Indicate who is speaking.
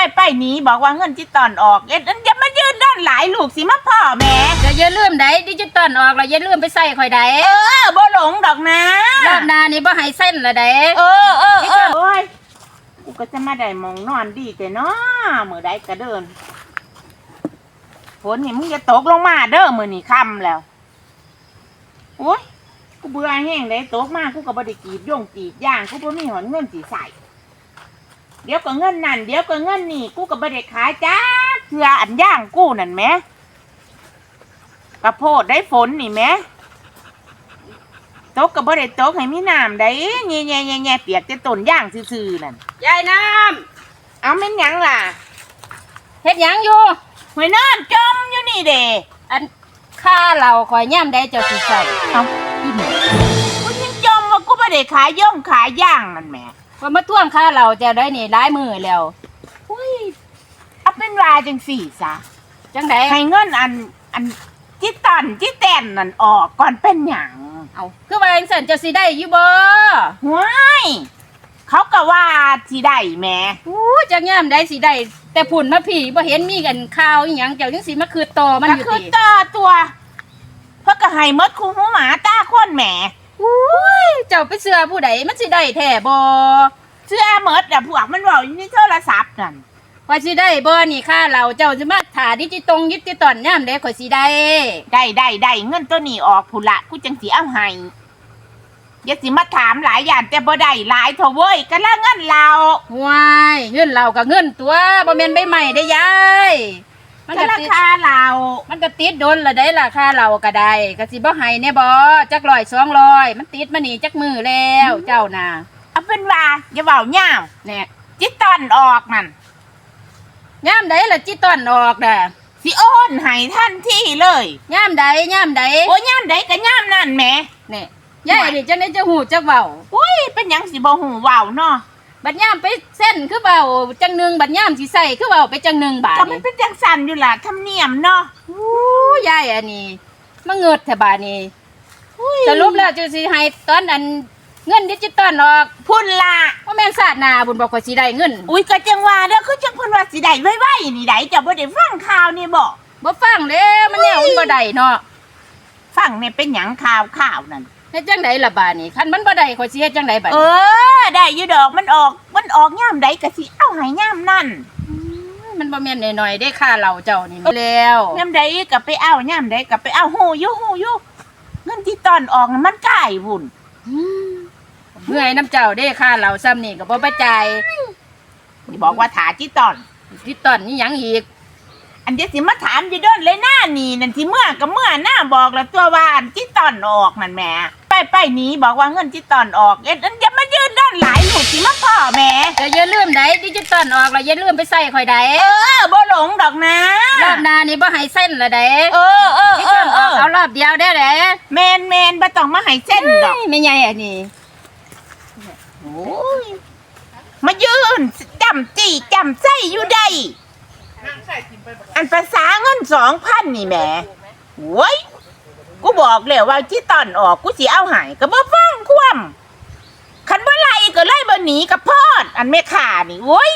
Speaker 1: ไปไปหนีบอกว่าเงินจิตอนออกเอ็ดอันอย่ามายืนด้านหลายลูกสิมาพ่อแม่
Speaker 2: จะอย่าลืมได้ดิจิตอลออกแล้วอย่าลืมไปใส่ข่อยได้
Speaker 1: เออบ่หลงดอกนะ
Speaker 2: รอบหน้านี่บ่ให้เส้นละได้
Speaker 1: เออเออเออโอ้ยกูก็จะมาได้หมองนอนดีแต่เนาะมือใดก็เดินฝนนี่มึงจะตกลงมาเด้อมือนี่ค่ำแล้วโอ้ยกูเบื่อแห้งเลยตกมากูก็บ่ได้กรีดย่งกรีดย่างกูบ่มีหอนเงินสีใส่ เดี๋ยวก็เงินนั่น เดี๋ยวก็เงินนี่ กูก็บ่ได้ขายจ้าเพื่ออันย่างกูนั่นแหมกระโพดได้ฝนนี่แหมตกก็บ่ได้ตกให้มีน้ำได้แง่แง่แง่แง่เปียกแต่ต้นย่างซื่อๆนั่น
Speaker 2: ยายน้
Speaker 1: เอาแม่นหยังล่ะำ
Speaker 2: เฮ็ดหยังอยู่
Speaker 1: หวยน้ำจมอยู่นี่เด้
Speaker 2: อันค่าเราข่อยย่ำได้เจ้าสิใส่
Speaker 1: เอากูยังจมว่ากูบ่ ได้ขายย่องขายย่างนั่นแหม
Speaker 2: ว่ามาท่วงค่าเราเจ้าได้นี่หลายมือแล้ว
Speaker 1: อุ้ยเอาเป็นว่าจังสี่ซะ
Speaker 2: จังได
Speaker 1: ให้เงินอันอันจิตตันจิตแตนนั่นออกก่อนเป็นหยัง
Speaker 2: เอาคือว่าจังซั่นเจ้าสิได้อยู่บ่
Speaker 1: ว้ายเขาก็ว่าสิได้แหม่
Speaker 2: อู้จักย่ำได้สิได้แต่ผุ่นมาผีบ่เห็นมีกันข่าวอีหยังเจ้าจังสิมาคือต่อมัน
Speaker 1: ก็
Speaker 2: อยู่
Speaker 1: คือ
Speaker 2: ติ
Speaker 1: ต่อตัว เพื่อก็ให้หมดคูหูหมาตาคนแหม
Speaker 2: อุ้ยเจ้าไปเชื่อผู้ใดมันสิได้แท้บ่
Speaker 1: เชื่อหมดอะพวกมันบอกอยู่ในโทรศัพท์นั่น
Speaker 2: ว่าสิได้บ่นี่ค่าเราเจ้าจะมาถ่าดิจิตงดิจิตอลย่ำได้ข่อยสิได้
Speaker 1: ได้ได้ได้เงินตัวนี้ออกผุละกูจังสีเอาให้อย่าสิมาถามหลายอย่างแต่บ่ได้หลายเถอะเว้ยก็ละเงินเรา
Speaker 2: ว้ายเงินเรากับเงินตัวบ่แม่นใบใหม่ได้ยาย มัน
Speaker 1: ก็
Speaker 2: ก็
Speaker 1: รา
Speaker 2: ติด
Speaker 1: คาเรา
Speaker 2: มันก็ติดโดนละได้ราคาเราก็ได้ก็สิบ่ให้แน่บ่จักร้อยสองร้อยมันติดมานี่จักมือแล้วเจ้าน่ะ
Speaker 1: เอาเป็นว่าอย่าเบาย่าม
Speaker 2: เนี่ย
Speaker 1: จิตตอนออกนั่น
Speaker 2: ย่ามใดล่ะจิตอนออกน่ะ
Speaker 1: สิโอนให้ทันทีเลย
Speaker 2: ย่ามใดย่ามใด
Speaker 1: โอ้ย่ามใดก็ย่ามนั่นแหม
Speaker 2: เนี่ยยายนี่จังได๋จะหูจักเว้า
Speaker 1: อุ้ยเป็นหยังสิบ่หูเว้าเนาะ
Speaker 2: บัดย่ามไปเส้นคือเว้าจังหนึงบัดย่ามสิใส่คือเว้าไปจังหนึงบาด
Speaker 1: ก็มัน
Speaker 2: นี่
Speaker 1: เป็นจังสันอยู่ล่ะธรรมเนียมเนาะ
Speaker 2: อู้ยายอันนี้มาเงิดแท้บาดนี้สรุปแล้วจะสิให้ตอนอันเงินดิจิตอลออก
Speaker 1: พุ่นละ
Speaker 2: ว่าแม่นศาสตร์นาบุญบอกว่าสิได้เงิน
Speaker 1: อุ้ยก็จังว่าเด้อคือจังเพิ่นว่าสิได้ไว้ๆนี่ได้เจ้าบ่ได้ฟังข่าวนี่บ่
Speaker 2: บ่ฟังเด้มันแนวมันบ่ได้เนาะ
Speaker 1: ฟังเนี่ยเป็นหยังข่าวข่าวนั่น
Speaker 2: เฮ็ดจังไดล่ะบาดนี้คันมันบ่ได้ข่อยสิเฮ็ดจังไดบัด
Speaker 1: เออได้อยู่ดอกมันออก มันออกย่ามใดก็สิเอาให้ย่ามนั่น
Speaker 2: มันบ่แม่นน้อยๆได้ค่าเราเจ้านี่มาแล้ว
Speaker 1: ย่ามใดก็ไปเอาย่ามใดก็ไปเอาฮู้อยู่ฮู้อยู่เงินที่ตอนออกน่ะมันก่ายวุ่น
Speaker 2: เมื่อยน้ำเจ้าได้ค่าเราซ้ำนี่ก็บ่ไปจ่าย
Speaker 1: นี่บอกว่าถาที่ตอน
Speaker 2: ดิจิตอลนี่หยังอีก
Speaker 1: อันเดี๋ยวสิมาถามอยู่เด้นเลยหน้านี่นั่นที่เมื่อก็เมื่อหน้าบอกแล้วตัวว่าอันที่ตอนออกนั่นแหม่ ไปไปหนีบอกว่าเงินที่ตอนออกเอ็ดอันอย่ามายืนด้านหลายลูกสิมาพ่อแหม่
Speaker 2: ก็อย่าลืมได้ดิจิตอลออกแล้วอย่าลืมไปใส่ข่อยได้
Speaker 1: เออบ่หลงดอกนะ
Speaker 2: รอบหน้านี่บ่ให้เส้นละได้
Speaker 1: เออเออ
Speaker 2: ดิ
Speaker 1: เอ
Speaker 2: จิ
Speaker 1: อ
Speaker 2: ตอล
Speaker 1: เอ
Speaker 2: ออก
Speaker 1: อ
Speaker 2: เอารอบเดียวได้แหละ
Speaker 1: แมนแมนบ่ต้องมาให้เส้นดอก
Speaker 2: ไม่ใหญ่อันนี้
Speaker 1: โอ้ยมายืนจำจี้จำไส้อยู่ใดอันภาษาเงินสองพันนี่แหม่โว้ย กูบอกแล้วว่าที่ตอนออกกูสิเอาใหายก็บ่ฟังคว่ำคันบ่ไล่ก็ไล่บ่หนีกับพอด อันไม่ขานี่โว้ย